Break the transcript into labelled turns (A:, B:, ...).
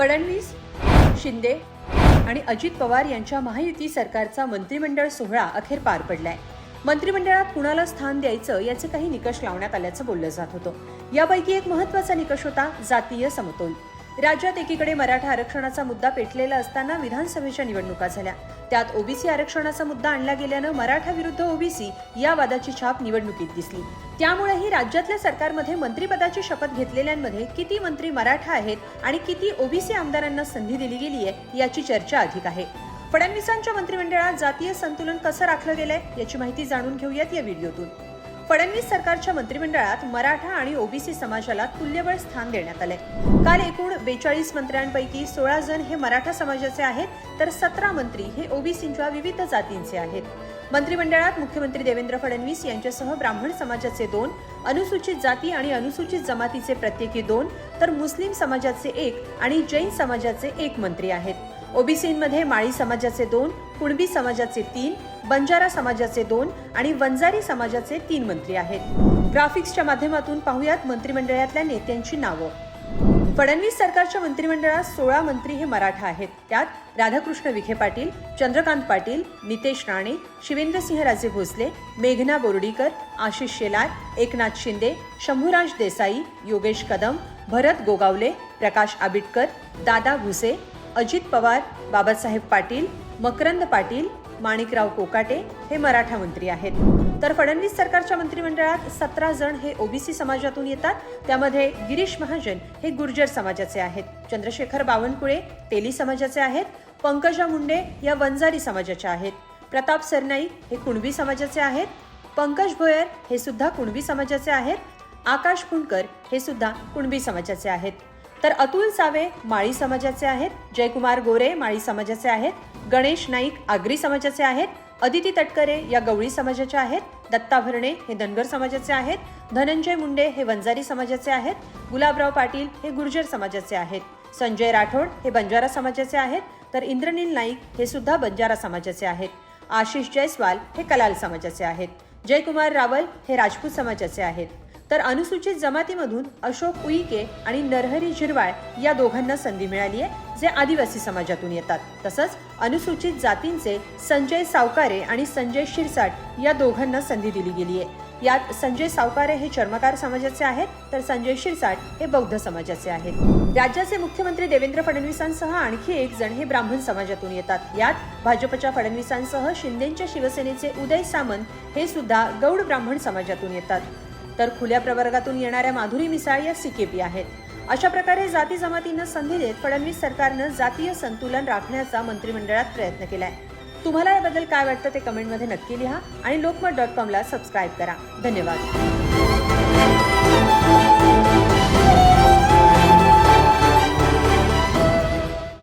A: फडणवीस शिंदे आणि अजित पवार यांच्या महायुती सरकारचा मंत्रिमंडळ सोहळा अखेर पार पडलाय. मंत्रिमंडळात कुणाला स्थान द्यायचं याचे काही निकष लावण्यात आल्याचं बोललं जात होतं. यापैकी एक महत्त्वाचा निकष होता जातीय समतोल. राज्यात एकीकडे मराठा आरक्षणाचा मुद्दा पेटलेला असताना विधानसभेच्या निवडणुका झाल्या. त्यात ओबीसी आरक्षणाचा मुद्दा आणला गेल्यानं मराठा विरुद्ध ओबीसी या वादाची छाप निवडणुकीत दिसली. त्यामुळेही राज्यातल्या सरकारमध्ये मंत्रिपदाची शपथ घेतलेल्यांमध्ये किती मंत्री मराठा आहेत आणि किती ओबीसी आमदारांना संधी दिली गेली आहे याची चर्चा अधिक आहे. फडणवीसांच्या मंत्रिमंडळात जातीय संतुलन कसं राखलं गेलंय याची माहिती जाणून घेऊयात या व्हिडिओतून. फडणवीस सरकारच्या मंत्रिमंडळात मराठा आणि ओबीसी समाजाला तुल्यबळ स्थान देण्यात आलंय. काल एकूण बेचाळीस मंत्र्यांपैकी सोळा जण हे मराठा समाजाचे आहेत तर सतरा मंत्री हे ओबीसींच्या विविध जातींचे आहेत. मंत्रिमंडळात मुख्यमंत्री देवेंद्र फडणवीस यांच्यासह ब्राह्मण समाजाचे दोन अनुसूचित जाती आणि अनुसूचित जमातीचे प्रत्येकी दोन तर मुस्लिम समाजाचे एक आणि जैन समाजाचे एक मंत्री आहेत. ओबीसीमध्ये माळी समाजाचे दोन कुणबी समाजाचे तीन बंजारा समाजाचे दोन आणि वंजारी समाजाचे तीन मंत्री आहेत. ग्राफिक्सच्या माध्यमातून पाहुयात मंत्रिमंडळातल्या नेत्यांची नावं. फडणवीस सरकारच्या मंत्रिमंडळात सोळा मंत्री हे मराठा आहेत. त्यात राधाकृष्ण विखे पाटील चंद्रकांत पाटील नितेश राणे शिवेंद्रसिंहराजे भोसले मेघना बोर्डीकर आशिष शेलार एकनाथ शिंदे शंभूराज देसाई योगेश कदम भरत गोगावले प्रकाश आबिटकर दादा भुसे अजित पवार बाबासाहेब पाटील मकरंद पाटील माणिकराव कोकाटे हे मराठा मंत्री आहेत. तर फडणवीस सरकारच्या मंत्रिमंडळात सतरा जण हे ओबीसी समाजातून येतात. त्यामध्ये गिरीश महाजन हे गुर्जर समाजाचे आहेत. चंद्रशेखर बावनकुळे तेली समाजाचे आहेत. पंकजा मुंडे या वंजारी समाजाच्या आहेत. प्रताप सरनाईक हे कुणबी समाजाचे आहेत. पंकज भोयर हे सुद्धा कुणबी समाजाचे आहेत. आकाश कुणकर हे सुद्धा कुणबी समाजाचे आहेत. तर अतुल सावे माळी समाजाचे आहेत जयकुमार गोरे माळी समाजाचे आहेत गणेश नाईक आगरी समाजाचे आहेत अदिती तटकरे या गवळी समाजाच्या आहेत दत्ता भरणे हे धनगर समाजाचे आहेत धनंजय मुंडे हे वंजारी समाजाचे आहेत गुलाबराव पाटील हे गुर्जर समाजाचे आहेत संजय राठोड हे बंजारा समाजाचे आहेत तर इंद्रनील नाईक हे सुद्धा बंजारा समाजाचे आहेत आशिष जयस्वाल हे कलाल समाजाचे आहेत जयकुमार रावल हे राजपूत समाजाचे आहेत तर अनुसूचित जमातीमधून अशोक उईके आणि नरहरी झिरवाळ या दोघांना संधी मिळाली आहे जे आदिवासी समाजातून येतात. तसंच अनुसूचित जातींचे संजय सावकारे आणि संजय शिरसाट या दोघांना संधी दिली गेली आहे. यात संजय सावकारे हे चर्मकार समाजाचे आहेत तर संजय शिरसाट हे बौद्ध समाजाचे आहेत. राज्याचे मुख्यमंत्री देवेंद्र फडणवीसांसह आणखी एक जण हे ब्राह्मण समाजातून येतात. यात भाजपच्या फडणवीसांसह शिंदेच्या शिवसेनेचे उदय सामंत हे सुद्धा गौड ब्राह्मण समाजातून येतात. तर खुल्या प्रवर्गातून येणाऱ्या माधुरी मिसाळ या सीकेपी आहेत. अशा प्रकारे जाती जमातींना संधी देत फडणवीस सरकारनं जातीय संतुलन राखण्याचा मंत्रिमंडळात प्रयत्न केलाय. तुम्हाला याबद्दल काय वाटतं ते कमेंटमध्ये नक्की लिहा आणि लोकमत डॉट कॉमला सबस्क्राईब करा. धन्यवाद.